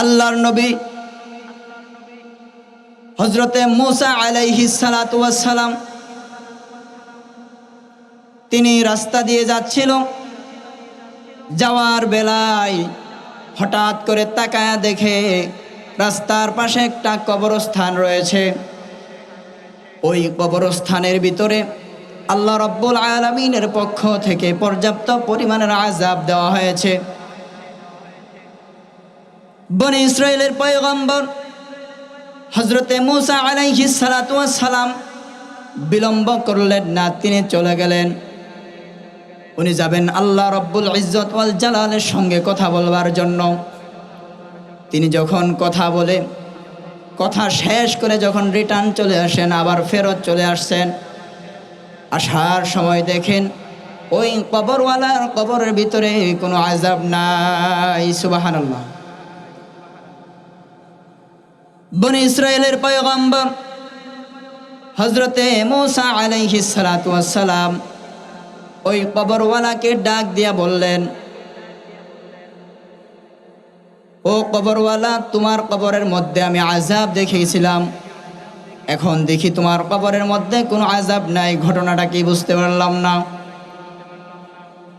আল্লাহর নবী হজরতে মুসা আলাইহি সালাম তিনি রাস্তা দিয়ে যাচ্ছিল। যাওয়ার বেলায় হঠাৎ করে তাকায়া দেখে রাস্তার পাশে একটা কবরস্থান রয়েছে। ওই কবরস্থানের ভিতরে আল্লাহ রব্বুল আলমিনের পক্ষ থেকে পর্যাপ্ত পরিমাণের আজাব দেওয়া হয়েছে। বনি ইসরায়েলের পয়গম্বর হজরতে মুসা আলাইহি সালাম বিলম্ব করলেন না, তিনি চলে গেলেন। উনি যাবেন আল্লাহ রব্বুল ইজ্জত ওয়াল জালালের সঙ্গে কথা বলবার জন্য। তিনি যখন কথা বলে, কথা শেষ করে যখন রিটার্ন চলে আসেন, আবার ফেরত চলে আসছেন। আসার সময় দেখেন, ওই কবরওয়ালার কবরের ভিতরে কোনো আজাব নাই সুবাহান আল্লাহ বনি ইসরায়েলের পয়গম্বর হজরতে মোসা আলাইহি সালাম ওই কবরওয়ালাকে ডাক দিয়া বললেন, ও কবরওয়ালা, তোমার কবরের মধ্যে আমি আজাব দেখেছিলাম এখন দেখি তোমার কবরের মধ্যে কোনো আজাব নাই, ঘটনাটা কি বুঝতে পারলাম না।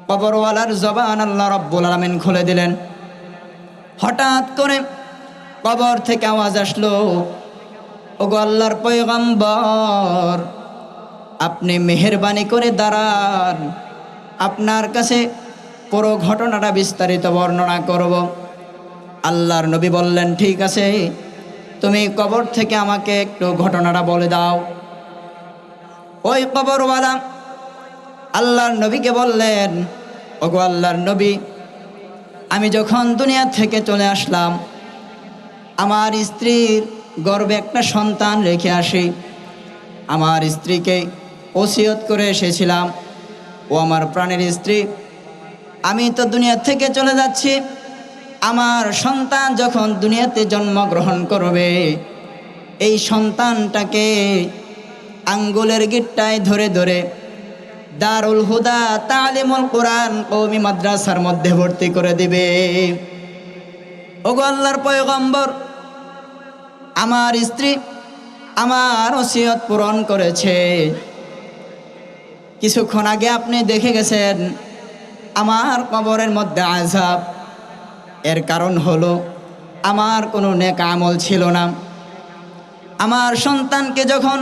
কবরওয়ালার জবান আল্লাহ রব্বুল আলমিন খুলে দিলেন। হঠাৎ করে কবর থেকে আওয়াজ আসলো, ওগো আল্লাহর পয়গম্বর, আপনি মেহরবানি করে দাঁড়ান। আপনার কাছে পুরো ঘটনাটা বিস্তারিত বর্ণনা করব। আল্লাহর নবী বললেন, ঠিক আছে, তুমি কবর থেকে আমাকে একটু ঘটনাটা বলে দাও। ওই কবরওয়ালা আল্লাহর নবীকে বললেন, ওগো আল্লাহর নবী, আমি যখন দুনিয়া থেকে চলে আসলাম আমার স্ত্রীর গর্বে একটা সন্তান রেখে আসি। আমার স্ত্রীকে ওসিয়ত করে এসেছিলাম। ও আমার প্রাণের স্ত্রী। আমি তো দুনিয়া থেকে চলে যাচ্ছি। আমার সন্তান যখন দুনিয়াতে জন্মগ্রহণ করবে, এই সন্তানটাকে আঙ্গুলের গিট্টায় ধরে ধরে দারুল হুদা, তালিমুল কোরআন কৌমি মাদ্রাসার মধ্যে ভর্তি করে দিবে। ওগো আল্লাহর পয়গম্বর আমার স্ত্রী আমার ওসিয়ত পূরণ করেছে। কিছুক্ষণ আগে আপনি দেখে গেছেন আমার কবরের মধ্যে আজাব এর কারণ হলো আমার কোনো নেক আমল ছিল না। আমার সন্তানকে যখন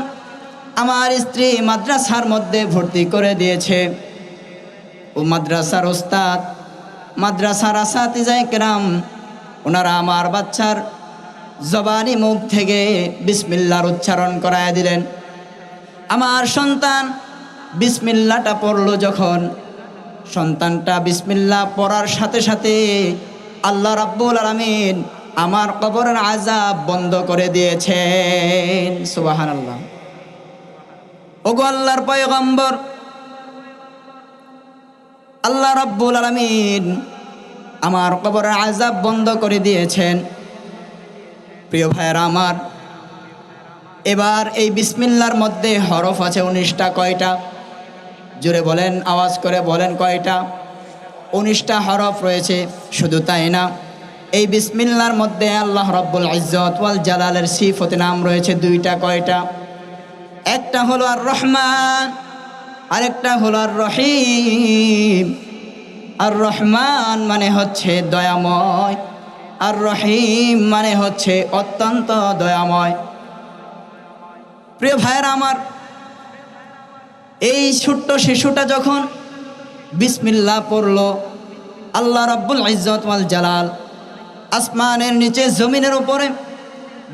আমার স্ত্রী মাদ্রাসার মধ্যে ভর্তি করে দিয়েছে, ও মাদ্রাসার ওস্তাদ, মাদ্রাসার আসাতিজায় কেরাম, ওনারা আমার বাচ্চার জবানি মুখ থেকে বিসমিল্লার উচ্চারণ করায় দিলেন। আমার সন্তান বিসমিল্লাটা পড়ল যখন। সন্তানটা বিসমিল্লা পড়ার সাথে সাথে আল্লাহ রাব্বুল আলমিন আমার কবরের আজাব বন্ধ করে দিয়েছেন। সুবাহান আল্লাহ ওগো আল্লাহর পয়গম্বর, আল্লাহ রাব্বুল আলমিন আমার কবরের আজাব বন্ধ করে দিয়েছেন। প্রিয় ভাইয়েরা আমার, এবার এই বিসমিল্লার মধ্যে হরফ আছে উনিশটা কয়টা? জুড়ে বলেন, আওয়াজ করে বলেন কয়টা? উনিশটা হরফ রয়েছে, শুধু তাই না? এই বিসমিল্লার মধ্যে আল্লাহ রব্বুল ইজ্জত ওয়াল জালালের সিফতে নাম রয়েছে দুইটা কয়টা? একটা হলো আর রহমান আরেকটা হলো আর রহিম আর রহমান মানে হচ্ছে দয়াময় আর রহিম মানে হচ্ছে অত্যন্ত দয়াময়। প্রিয় ভাইয়েরা আমার, এই ছোট্ট শিশুটা যখন বিসমিল্লা পড়ল, আল্লাহ রাব্বুল ইজ্জত ওয়াল জালাল আসমানের নিচে, জমিনের উপরে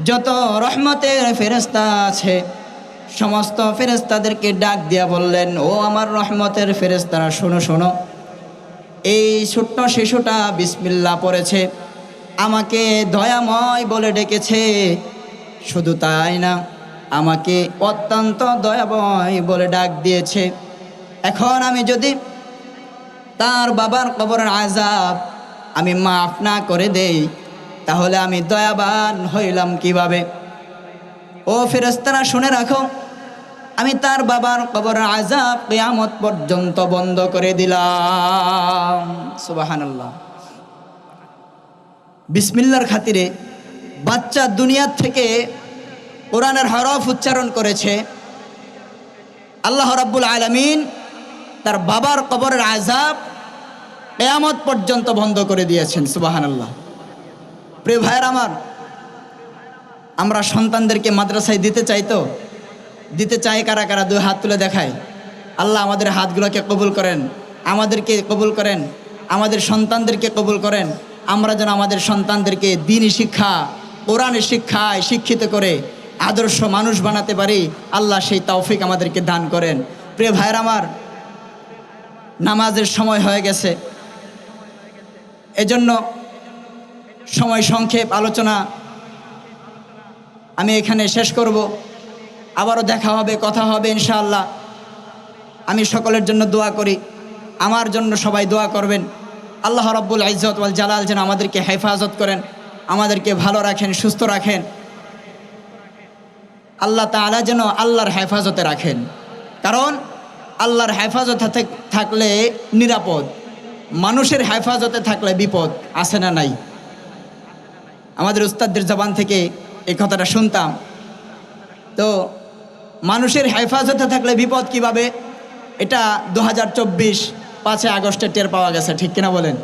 যত রহমতের ফেরেস্তা আছে, সমস্ত ফেরেস্তাদেরকে ডাক দিয়া বললেন, ও আমার রহমতের ফেরেস্তারা শোনো শোনো, এই ছোট্ট শিশুটা বিসমিল্লা পড়েছে। আমাকে দয়াময় বলে ডেকেছে। শুধু তাই না, আমাকে অত্যন্ত দয়াময় বলে ডাক দিয়েছে। এখন আমি যদি তার বাবার কবরের আজাব আমি মাফ না করে দেই, তাহলে আমি দয়াবান হইলাম কীভাবে? ও ফেরেস্তারা শুনে রাখো, আমি তার বাবার কবরের আজাব কেয়ামত পর্যন্ত বন্ধ করে দিলাম। সুবাহান আল্লাহ বিসমিল্লার খাতিরে বাচ্চা দুনিয়ার থেকে কোরআনের হরফ উচ্চারণ করেছে। আল্লাহ রাব্বুল আলমিন তার বাবার কবরের আজাব কেয়ামত পর্যন্ত বন্ধ করে দিয়েছেন সুবাহান আল্লাহ প্রিয় ভাইয়ের আমার, আমরা সন্তানদেরকে মাদ্রাসায় দিতে চাই তো? দিতে চাই কারা কারা? দুই হাত তুলে দেখায় আল্লাহ আমাদের হাতগুলোকে কবুল করেন, আমাদেরকে কবুল করেন, আমাদের সন্তানদেরকে কবুল করেন। আমরা যেন আমাদের সন্তানদেরকে দিনই শিক্ষা কোরআনের শিক্ষায় শিক্ষিত করে আদর্শ মানুষ বানাতে পারি, আল্লাহ সেই তৌফিক আমাদেরকে দান করেন। প্রিয় ভাইয়ের আমার, নামাজের সময় হয়ে গেছে। এজন্য সময় সংক্ষেপ আলোচনা আমি এখানে শেষ করব। আবারও দেখা হবে, কথা হবে ইনশাআল্লাহ। আমি সকলের জন্য দোয়া করি। আমার জন্য সবাই দোয়া করবেন। আল্লাহ রব্বুল ইজত ওয়াল জালাল যেন আমাদেরকে হেফাজত করেন, আমাদেরকে ভালো রাখেন, সুস্থ রাখেন। আল্লাহ তাআলা যেন আল্লাহর হেফাজতে রাখেন। কারণ আল্লাহর হেফাজতে থাকলে নিরাপদ, মানুষের হেফাজতে থাকলে বিপদ আসে না নাই? আমাদের উস্তাদদের জবান থেকে এই কথাটা শুনতাম। তো মানুষের হেফাজতে থাকলে বিপদ কীভাবে? এটা দু হাজার চব্বিশ পাঁচই আগস্টে টের পাওয়া গেছে, ঠিক কিনা বলেন?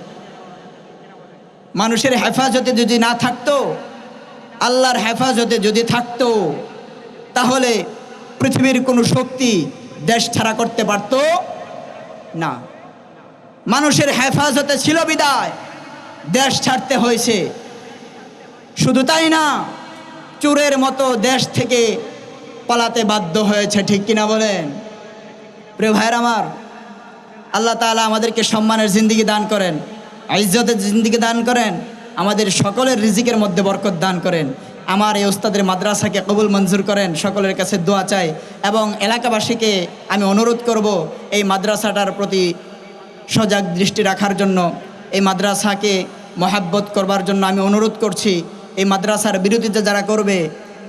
মানুষের হেফাজতে যদি না থাকতো, আল্লাহর হেফাজতে যদি থাকতো, তাহলে পৃথিবীর কোনো শক্তি দেশ ছাড়া করতে পারত না। মানুষের হেফাজতে ছিল বিদায়, দেশ ছাড়তে হয়েছে। শুধু তাই না, চোরের মতো দেশ থেকে পালাতে বাধ্য হয়েছে, ঠিক কিনা বলেন? প্রিয় ভাইয়ের আমার আল্লাহ তাআলা আমাদেরকে সম্মানের জিন্দিগি দান করেন, ইজ্জতের জিন্দিগি দান করেন, আমাদের সকলের রিজিকের মধ্যে বরকত দান করেন। আমার এই ওস্তাদের মাদ্রাসাকে কবুল মঞ্জুর করেন, সকলের কাছে দোয়া চাই এবং এলাকাবাসীকে আমি অনুরোধ করব এই মাদ্রাসাটার প্রতি সজাগ দৃষ্টি রাখার জন্য, এই মাদ্রাসাকে মহাব্বত করবার জন্য আমি অনুরোধ করছি, এই মাদ্রাসার বিরোধিতা যারা করবে,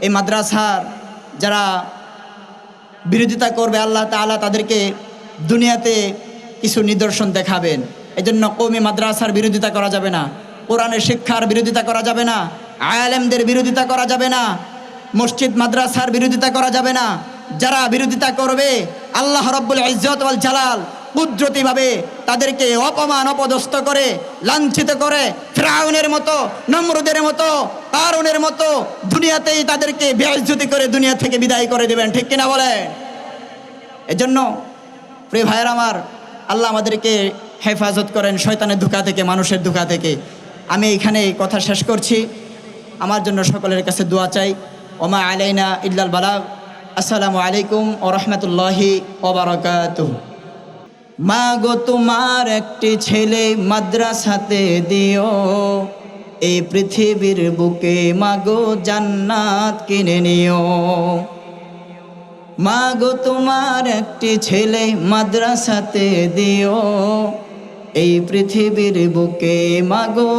এই মাদ্রাসার যারা বিরোধিতা করবে, আল্লাহ তাআলা তাদেরকে দুনিয়াতে কিছু নিদর্শন দেখাবেন। এজন্য কৌমি মাদ্রাসার বিরোধিতা করা যাবে না। কোরআনের শিক্ষার বিরোধিতা করা যাবে না। আয়ালেমদের বিরোধিতা করা যাবে না। মসজিদ, মাদ্রাসার বিরোধিতা করা যাবে না। যারা বিরোধিতা করবে, আল্লাহ রব্বুল ওয়াল জালাল কুদরতিভাবে তাদেরকে অপমান, অপদস্থ করে, লাঞ্ছিত করে, ফ্রাউনের মতো, নমরুদের মতো কারণের মতো দুনিয়াতেই তাদেরকে বেআইজ্জতি করে দুনিয়া থেকে বিদায় করে দেবেন। ঠিক কিনা বলেন? এজন্য প্রিয় ভাইয়ের আমার আল্লাহ আমাদেরকে হেফাজত করেন শয়তানের ধোকা থেকে, মানুষের ধোকা থেকে। আমি এখানে কথা শেষ করছি। আমার জন্য সকলের কাছে দোয়া চাই। ওমা আলাইনা ইল্লাল বালা আসসালামু আলাইকুম ও রহমতুল্লাহি ওবরাকাতুহ মা গো, তোমার একটি ছেলে মাদ্রাসাতে দিও। এই পৃথিবীর বুকে মাগো জান্নাত কিনে নিও। মা গো তোমার একটি ছেলে মাদ্রাসাতে দিও। এই পৃথিবীর বুকে মাগো,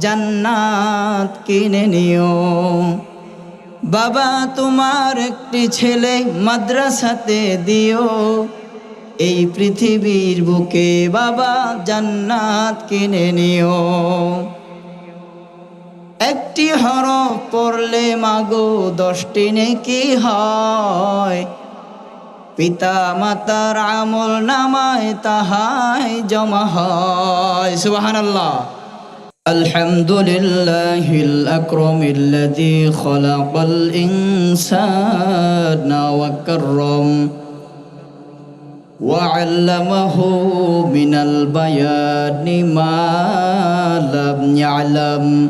জান্নাত কিনে নিও। বাবা, তোমার একটি ছেলে মাদ্রাসাতে দিও। এই পৃথিবীর বুকে বাবা, জান্নাত কিনে নিও। একটি হরফ পড়লে মাগো দশটি নেকি হয় পিতা মাতার আমল নামায় তাহাই জমা হয় সুবাহান আল্লাহ الحمد لله الأكرم الذي خلق الإنسان وكرم وعلمه من البيان ما لم يعلم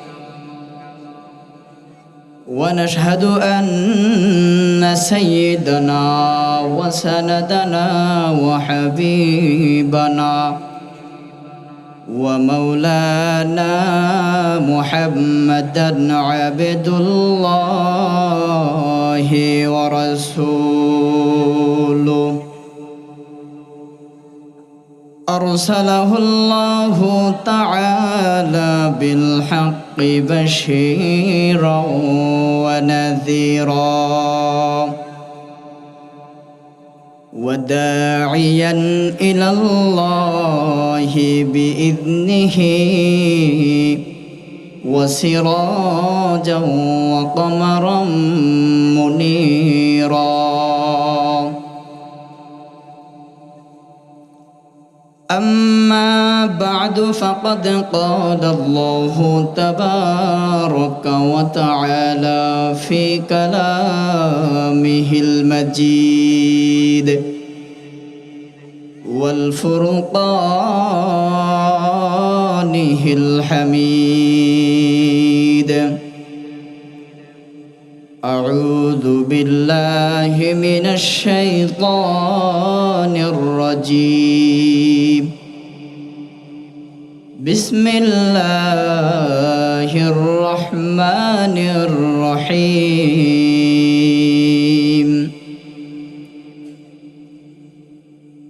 ونشهد أن سيدنا وسندنا وحبيبنا ومولانا محمدا عبد الله ورسوله. أرسله الله تعالى بالحق. بشيرا ونذيرا وداعيا إلى الله بإذنه وسراجا وقمرا منيرا أما بعد فقد قال الله تبارك وتعالى في كلامه المجيد. والفرقانه الحميد. أعوذ بالله من الشيطان الرجيم. بسم الله الرحمن الرحيم.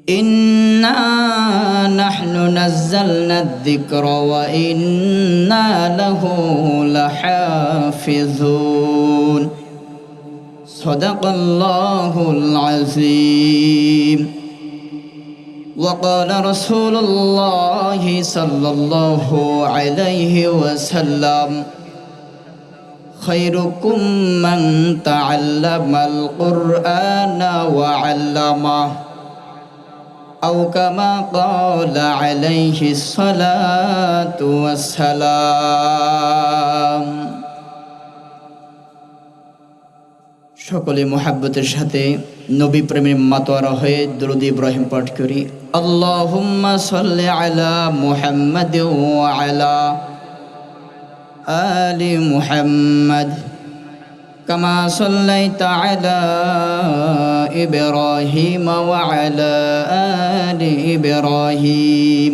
إنا نحن نزلنا الذكر وإنا له لحافظون. صدق الله العظيم. وقال رسول الله صلى الله عليه وسلم خيركم من تعلم القرآن وعلمه أو كما قال عليه الصلاة والسلام সকলে মোহাব্বতের সাথে নবী প্রেমে মাতোয়ারা হয়ে দরুদ ইব্রাহিম পাঠ করি। আল্লাহুম্মা সাল্লি আলা মুহাম্মাদ ওয়া আলা আলি মুহাম্মাদ কামা সাল্লাইতা আলা ইব্রাহিম ওয়া আলা আলি ইব্রাহিম।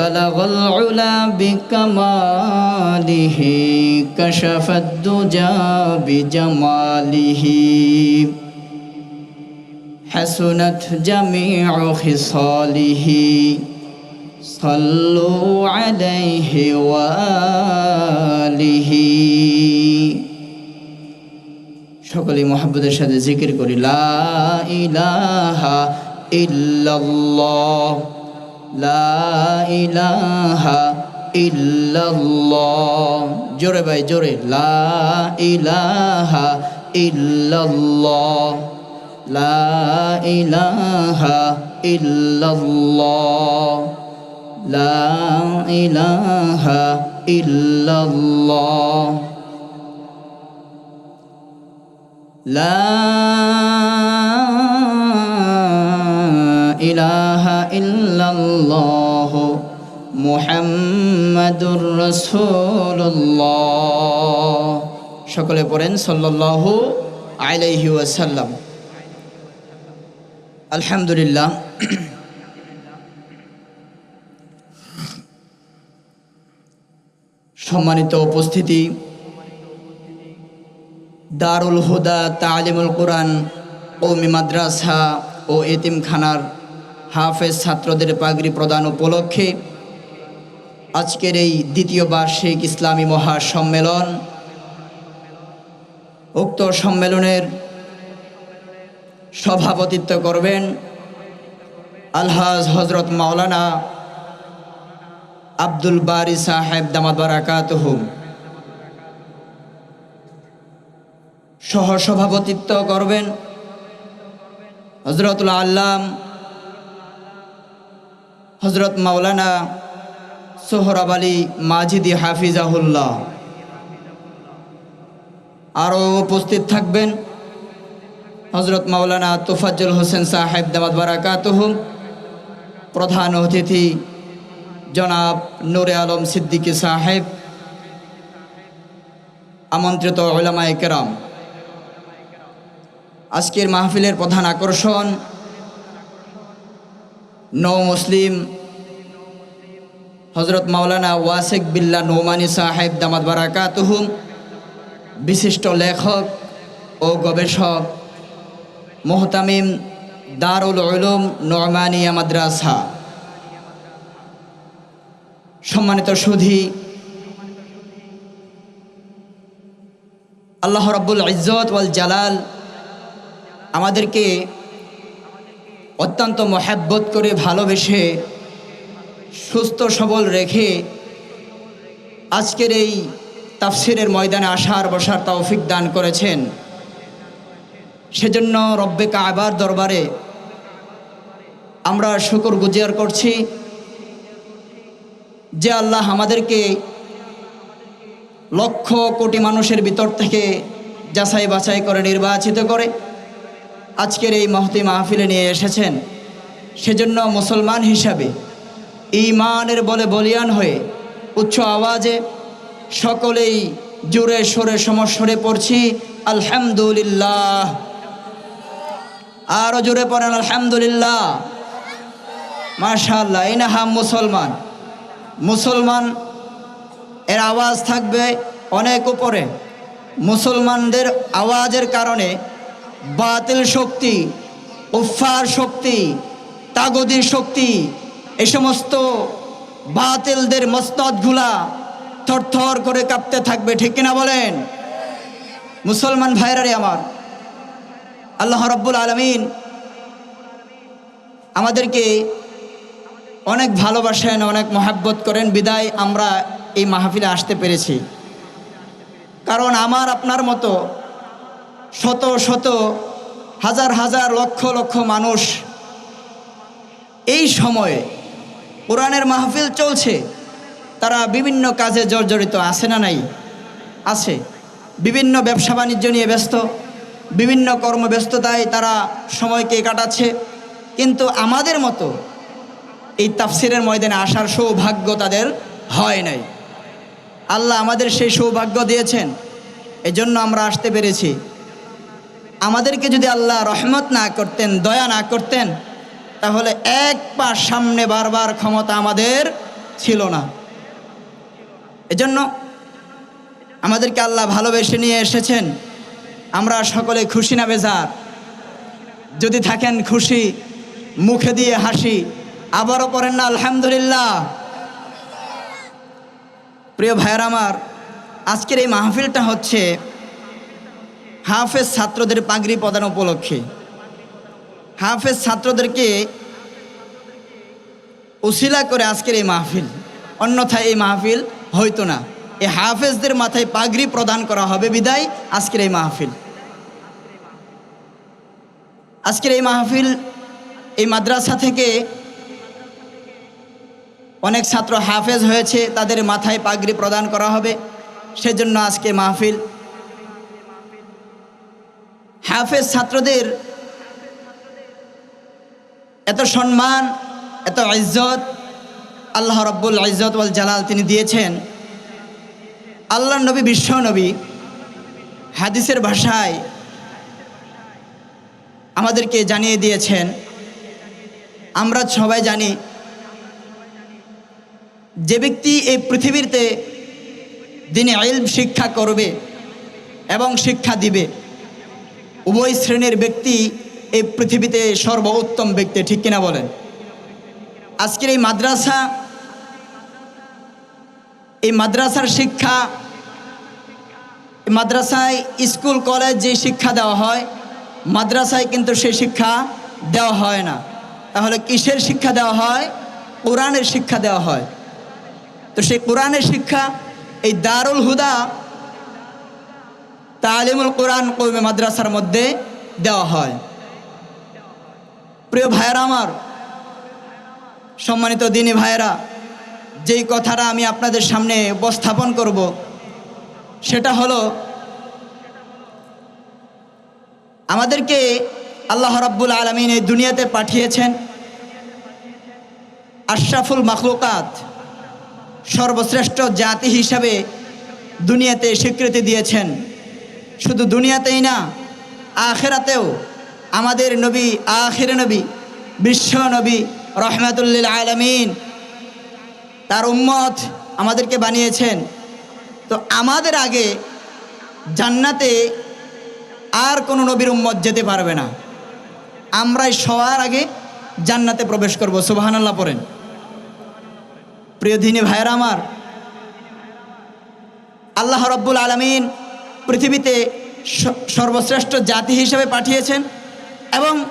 بلغ العلا بكماله كشف الدجى بجماله حسنت جميع خصاله صلوا عليه وآله সকলে মোহাম্মদের সাথে জিকির করি লা ইলাহা ইল্লাল্লাহ, লা ইলাহা ইল্লাল্লাহ। জোরে ভাই, জোরে। লা ইলাহা ইল্লাল্লাহ, লা ইলাহা ইল্লাল্লাহ, লা ইলাহা ইল্লাল্লাহ। মুহাম্মাদুর সকলে পড়েন সাল্লাল্লাহু আলাইহি ওয়াসাল্লাম। আলহামদুলিল্লাহ। সম্মানিত উপস্থিতি, দারুল হুদা, তালিমুল কোরআন কৌমি মাদ্রাসা ও এতিমখানার হাফেজ ছাত্রদের পাগড়ি প্রদান উপলক্ষে আজকের এই দ্বিতীয় বার্ষিক ইসলামী মহাসম্মেলন। উক্ত সম্মেলনের সভাপতিত্ব করবেন আলহাজ হজরত মাওলানা আব্দুল বারি সাহেব দামাদ বারাকাতহুম সহসভাপতিত্ব করবেন হজরতুল আল্লাম হজরত মাওলানা সোহরাব আলী মাজিদি হাফিজাহুল্লাহ। আরও উপস্থিত থাকবেন হজরত মাওলানা তোফাজ্জুল হোসেন সাহেব দামাদ বারাকাতুহ। প্রধান অতিথি জনাব নুরে আলম সিদ্দিকী সাহেব। আমন্ত্রিত ওলামায় একরাম আজকের মাহফিলের প্রধান আকর্ষণ নৌ মুসলিম হজরত মাওলানা ওয়াসেক বিল্লা নৌমানি সাহেব দামাদ বারাকাতুহুম, বিশিষ্ট লেখক ও গবেষক মোহতামিম দারুল উলুম নরমানিয়া মাদ্রাসা। সম্মানিত সুধী, আল্লাহ রব্বুল ইজ্জত ওয়াল জালাল আমাদেরকে অত্যন্ত মহাব্বত করে ভালোবেসে সুস্থ সবল রেখে আজকের এই তাফসিরের ময়দানে আসার, বসার তৌফিক দান করেছেন। সেজন্য রব্বে কাবার দরবারে আমরা শুকর গুজিয়ার করছি যে আল্লাহ আমাদেরকে লক্ষ কোটি মানুষের ভিতর থেকে যাচাই বাছাই করে, নির্বাচিত করে আজকের এই মহতি মাহফিলে নিয়ে এসেছেন। সেজন্য মুসলমান হিসাবে ইমানের বলে বলিয়ান হয়ে উচ্চ আওয়াজে সকলেই জোরে সোরে সমস্বরে পড়ছি, আলহামদুলিল্লাহ। আরও জোরে পড়েন, আলহামদুলিল্লাহ। মাশাল্লাহ হাম মুসলমান। মুসলমান, এর আওয়াজ থাকবে অনেক উপরে। মুসলমানদের আওয়াজের কারণে বাতিল শক্তি উফার শক্তি তাগদির শক্তি এই সমস্ত বাতিলদের মস্তদগুলা থরথর করে কাঁপতে থাকবে, ঠিক কিনা বলেন? মুসলমান ভাইরারে আমার, আল্লাহ রব্বুল আলমিন আমাদেরকে অনেক ভালোবাসেন, অনেক মহাব্বত করেন। বিদায়, আমরা এই মাহফিলে আসতে পেরেছি। কারণ আমার, আপনার মতো শত শত, হাজার হাজার লক্ষ লক্ষ মানুষ এই সময়ে কোরআনের মাহফিল চলছে। তারা বিভিন্ন কাজে জর্জরিত, আছে না নাই? আছে। বিভিন্ন ব্যবসা বাণিজ্য নিয়ে ব্যস্ত, বিভিন্ন কর্মব্যস্ততায় তারা সময়কে কাটাচ্ছে। কিন্তু আমাদের মতো এই তাফসিরের ময়দানে আসার সৌভাগ্য তাদের হয় নাই। আল্লাহ আমাদের সেই সৌভাগ্য দিয়েছেন, এজন্য আমরা আসতে পেরেছি। আমাদেরকে যদি আল্লাহ রহমত না করতেন, দয়া না করতেন তাহলে এক পা সামনে বারবার ক্ষমতা আমাদের ছিল না। এজন্য আমাদেরকে আল্লাহ ভালোবেসে নিয়ে এসেছেন। আমরা সকলে খুশি না বেজার। যদি থাকেন খুশি, মুখে দিয়ে হাসি, আবারও পড়েন না, আলহামদুলিল্লাহ। প্রিয় ভাইয়ার আমার, আজকের এই মাহফিলটা হচ্ছে হাফেজ ছাত্রদের পাগড়ি প্রদান উপলক্ষে। হাফেজ ছাত্রদেরকে উশিলা করে আজকের এই মাহফিল। অন্যথায় এই মাহফিল হইতো না। এই হাফেজদের মাথায় পাগড়ি প্রদান করা হবে বিদায় আজকের এই মাহফিল। আজকের এই মাহফিল, এই মাদ্রাসা থেকে অনেক ছাত্র হাফেজ হয়েছে, তাদের মাথায় পাগড়ি প্রদান করা হবে। সেজন্য আজকে মাহফিল। হাফেজ ছাত্রদের এত সম্মান, এত ইজ্জত আল্লাহ রব্বুল ইজ্জত ওয়াল জালাল তিনি দিয়েছেন। আল্লাহ নবী, বিশ্ব নবী, হাদিসের ভাষায় আমাদেরকে জানিয়ে দিয়েছেন, আমরা সবাই জানি যে ব্যক্তি এই পৃথিবীতে দিনে আইল শিক্ষা করবে এবং শিক্ষা দিবে, উভয় শ্রেণির ব্যক্তি এই পৃথিবীতে সর্বোত্তম ব্যক্তি ঠিক কিনা বলেন? আজকের এই মাদ্রাসা, এই মাদ্রাসার শিক্ষা মাদ্রাসায় স্কুল, কলেজ যে শিক্ষা দেওয়া হয়, মাদ্রাসায় কিন্তু সেই শিক্ষা দেওয়া হয় না। তাহলে কিসের শিক্ষা দেওয়া হয়? কোরআনের শিক্ষা দেওয়া হয়। তো সেই কোরআনের শিক্ষা, এই দারুল হুদা তালিমুল কোরআন কৌমে মাদ্রাসার মধ্যে দেওয়া হয়। প্রিয় ভাইয়েরা আমার, সম্মানিত দিনী ভাইয়েরা, যেই কথাটা আমি আপনাদের সামনে উপস্থাপন করব, সেটা হলো, আমাদেরকে আল্লাহ রাব্বুল আলমিন এই দুনিয়াতে পাঠিয়েছেন আশরাফুল মাখলুকাত, সর্বশ্রেষ্ঠ জাতি হিসাবে দুনিয়াতে স্বীকৃতি দিয়েছেন। শুধু দুনিয়াতেই না, আখেরাতেও আমাদের নবী, আখের নবী, বিশ্ব নবী, রহমাতুল্লিল আলমিন, তার উম্মত আমাদেরকে বানিয়েছেন। তো আমাদের আগে জান্নাতে আর কোনো নবীর উম্মত যেতে পারবে না। আমরাই সবার আগে জান্নাতে প্রবেশ করব, সুবাহানাল্লাহ পড়েন। প্রিয় দিনী ভাইয়েরা আমার, আল্লাহ রব্বুল আলমিন পৃথিবীতে সর্বশ্রেষ্ঠ জাতি হিসেবে পাঠিয়েছেন। এবং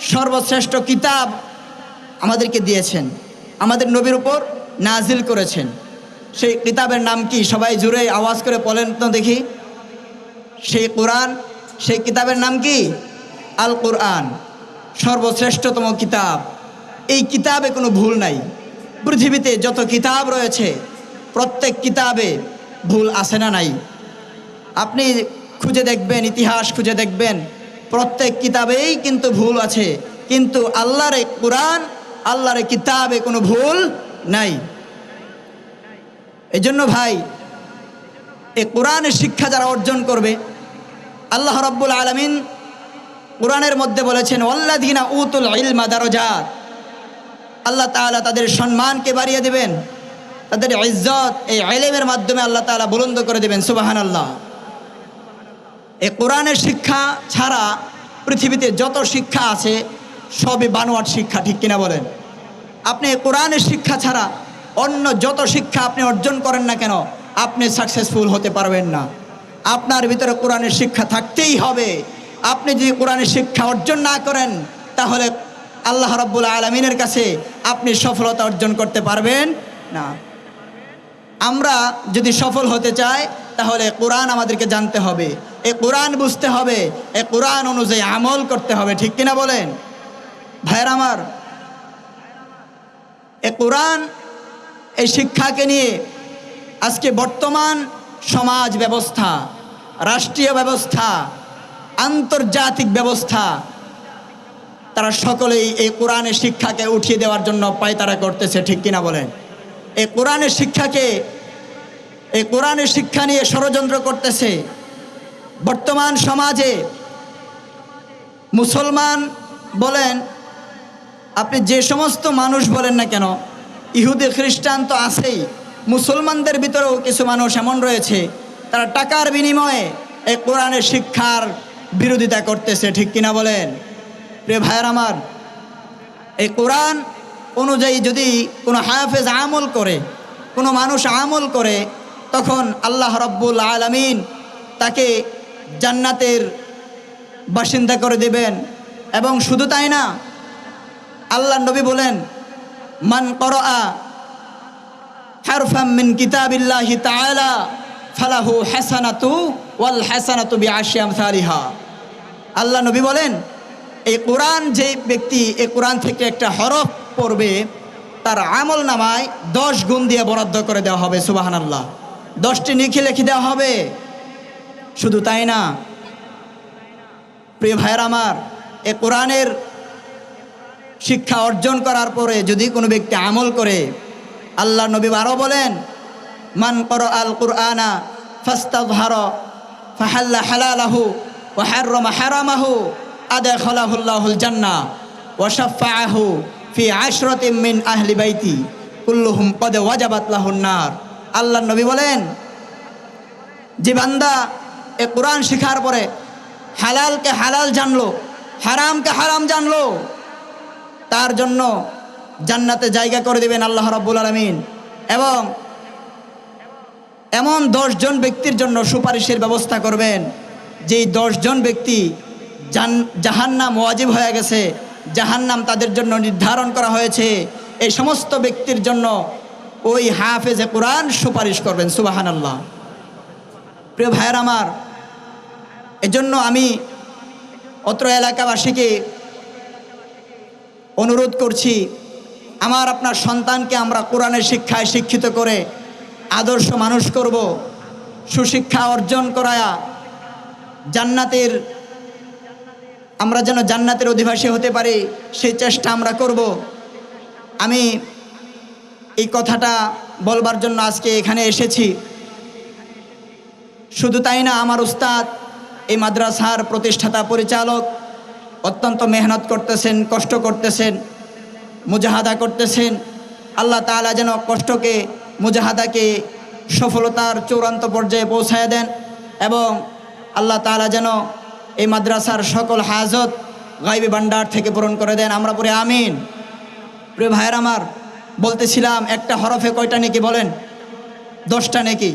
সর্বশ্রেষ্ঠ কিতাব আমাদেরকে দিয়েছেন। আমাদের নবীর উপর নাজিল করেছেন। সেই কিতাবের নাম কি? সবাই জুড়ে আওয়াজ করে বলেন তো দেখি। সেই কোরআন, সেই কিতাবের নাম কি? আল কোরআন সর্বশ্রেষ্ঠতম কিতাব। এই কিতাবে কোনো ভুল নাই। পৃথিবীতে যত কিতাব রয়েছে, প্রত্যেক কিতাবে ভুল আসে না নাই। আপনি খুঁজে দেখবেন, ইতিহাস খুঁজে দেখবেন প্রত্যেক কিতাবেই কিন্তু ভুল আছে। কিন্তু আল্লাহর কোরআন, আল্লাহর কিতাবে কোনো ভুল নাই। এই জন্য ভাই এ কোরআনের শিক্ষা যারা অর্জন করবে, আল্লাহ রব্বুল আলমিন কোরআনের মধ্যে বলেছেন ওল্লাদিনা উতুল ইলমা দারজাত আল্লাহ তাআলা তাদের সম্মানকে বাড়িয়ে দেবেন। তাদের ইজ্জত এই আইলেমের মাধ্যমে আল্লাহ তাআলা বুলন্দ করে দেবেন সুবাহান আল্লাহ এই কোরআনের শিক্ষা ছাড়া পৃথিবীতে যত শিক্ষা আছে, সবই বানোয়াট শিক্ষা, ঠিক কিনা বলেন? আপনি কোরআনের শিক্ষা ছাড়া অন্য যত শিক্ষা আপনি অর্জন করেন না কেন, আপনি সাকসেসফুল হতে পারবেন না। আপনার ভিতরে কোরআনের শিক্ষা থাকতেই হবে। আপনি যদি কোরআনের শিক্ষা অর্জন না করেন, তাহলে আল্লাহ রাব্বুল আলমিনের কাছে আপনি সফলতা অর্জন করতে পারবেন না। আমরা যদি সফল হতে চাই, তাহলে কোরআন আমাদেরকে জানতে হবে। এ কোরআন বুঝতে হবে, এ কোরআন অনুযায়ী আমল করতে হবে, ঠিক কিনা বলেন? ভাইয়ের আমার, এ কোরআন, এই শিক্ষাকে নিয়ে আজকে বর্তমান সমাজ ব্যবস্থা, রাষ্ট্রীয় ব্যবস্থা, আন্তর্জাতিক ব্যবস্থা, তারা সকলেই এই কোরআনের শিক্ষাকে উঠিয়ে দেওয়ার জন্য পায়তারা করতেছে, ঠিক কিনা বলেন? এই কোরআনের শিক্ষাকে, এই কোরআনের শিক্ষা নিয়ে ষড়যন্ত্র করতেছে। বর্তমান সমাজে মুসলমান বলেন, আপনি যে সমস্ত মানুষ বলেন না কেন, ইহুদি, খ্রিস্টান তো আছেই, মুসলমানদের ভিতরেও কিছু মানুষ এমন রয়েছে, তারা টাকার বিনিময়ে এই কোরআনের শিক্ষার বিরোধিতা করতেছে, ঠিক কিনা বলেন? প্রিয় ভাইয়ার আমার, এই কোরআন অনুযায়ী যদি কোনো হাফেজ আমল করে, কোনো মানুষ আমল করে, তখন আল্লাহ রব্বুল আলমিন তাকে জান্নাতের বাসিন্দা করে দেবেন। এবং শুধু তাই না আল্লাহ নবী বলেন, মান করআ হারফাম মিন কিতাবিল্লাহি তাআলা ফালাহু হাসানাতু ওয়াল হাসানাতু বিআশরি আমসালিহা। আল্লাহ নবী বলেন, এই কোরআন যে ব্যক্তি, এই কোরআন থেকে একটা হরফ পড়বে, তার আমল নামায় দশ গুণ দিয়ে বরাদ্দ করে দেওয়া হবে সুবাহান আল্লাহ দশটি নিখি লিখে দেওয়া হবে। শুধু তাই না? প্রিয় ভাইয়ের আমার, এ কোরআনের শিক্ষা অর্জন করার পরে যদি কোনো ব্যক্তি আমল করে, আল্লাহ নবী আরও বলেন, মান কর আল কুরআনা ফাস্তাজহার ফাহাল্লা হালালাহু ওয়া হাররামা হারামাহু আদাখালাহুল্লাহুল জান্নাহ ওয়া শাফাআহু ফি আশরাতিন মিন আহলি বাইতি, কুল্লুহুম কদ ওয়াজাবাত লাহুন নার। আল্লাহ নবী বলেন, যে বান্দা এ কোরআন শেখার পরে হালালকে হালাল জানলো, হারামকে হারাম জানলো, তার জন্য জান্নাতে জায়গা করে দেবেন আল্লাহ রাব্বুল আলমিন। এবং এমন দশজন ব্যক্তির জন্য সুপারিশের ব্যবস্থা করবেন, যেই দশজন ব্যক্তি জাহান্নাম ওয়াজিব হয়ে গেছে। জাহান্নাম তাদের জন্য নির্ধারণ করা হয়েছে। এই সমস্ত ব্যক্তির জন্য ওই হাফেজে কোরআন সুপারিশ করবেন সুবাহান আল্লাহ প্রিয় ভাইয়ের আমার, এজন্য আমি অত্র এলাকাবাসীকে অনুরোধ করছি, আমার আপনার সন্তানকে আমরা কোরআনের শিক্ষায় শিক্ষিত করে আদর্শ মানুষ করব, সুশিক্ষা অর্জন করায়া জান্নাতের আমরা যেন জান্নাতের অধিবাসী হতে পারি, সেই চেষ্টা আমরা করব। আমি এই কথাটা বলবার জন্য আজকে এখানে এসেছি। শুধু তাই না, আমার উস্তাদ, এই মাদ্রাসার প্রতিষ্ঠাতা পরিচালক অত্যন্ত মেহনত করতেছেন, কষ্ট করতেছেন, মুজাহাদা করতেছেন। আল্লাহ তাআলা যেন কষ্টকে, মুজাহাদাকে সফলতার চূড়ান্ত পর্যায়ে পৌঁছায় দেন এবং আল্লাহ তাআলা যেন এই মাদ্রাসার সকল হাজত গাইবে ভান্ডার থেকে পূরণ করে দেন। আমরা পরে আমিন। প্রিয় ভাইয়ের আমার, বলতেছিলাম, একটা হরফে কয়টা নাকি বলেন? দশটা নেকি?